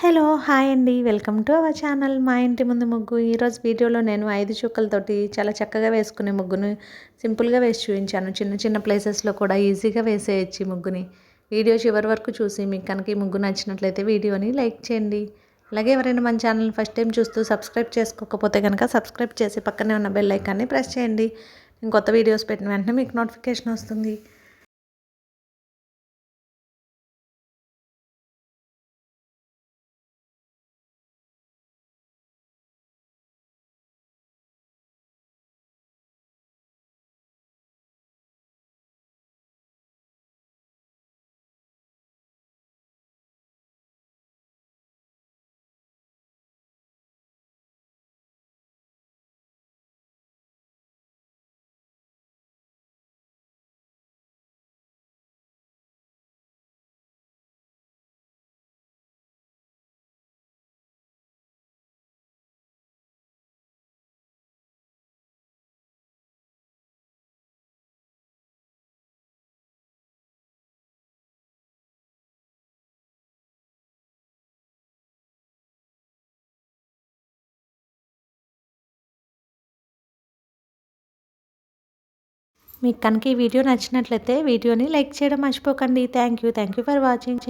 Hello hi అండి. Welcome to our channel. మా ఇంటి ముందు ముగ్గు. ఈరోజు వీడియోలో నేను ఐదు చుక్కలతోటి చాలా చక్కగా వేసుకునే ముగ్గును సింపుల్గా వేసి చూపించాను. చిన్న చిన్న ప్లేసెస్లో కూడా ఈజీగా వేసేయచ్చు ముగ్గుని. వీడియో చివరి వరకు చూసి మీకు కనుక ఈ ముగ్గు నచ్చినట్లయితే వీడియోని లైక్ చేయండి. అలాగే ఎవరైనా మన ఛానల్ ఫస్ట్ టైం చూస్తూ సబ్స్క్రైబ్ చేసుకోకపోతే కనుక సబ్స్క్రైబ్ చేసి పక్కనే ఉన్న బెల్ ఐకాన్ని ప్రెస్ చేయండి. నేను కొత్త వీడియోస్ పెట్టిన వెంటనే మీకు నోటిఫికేషన్ వస్తుంది. మీకు కనుక ఈ వీడియో నచ్చినట్లయితే వీడియోని లైక్ చేయడం మర్చిపోకండి. Thank you thank you for watching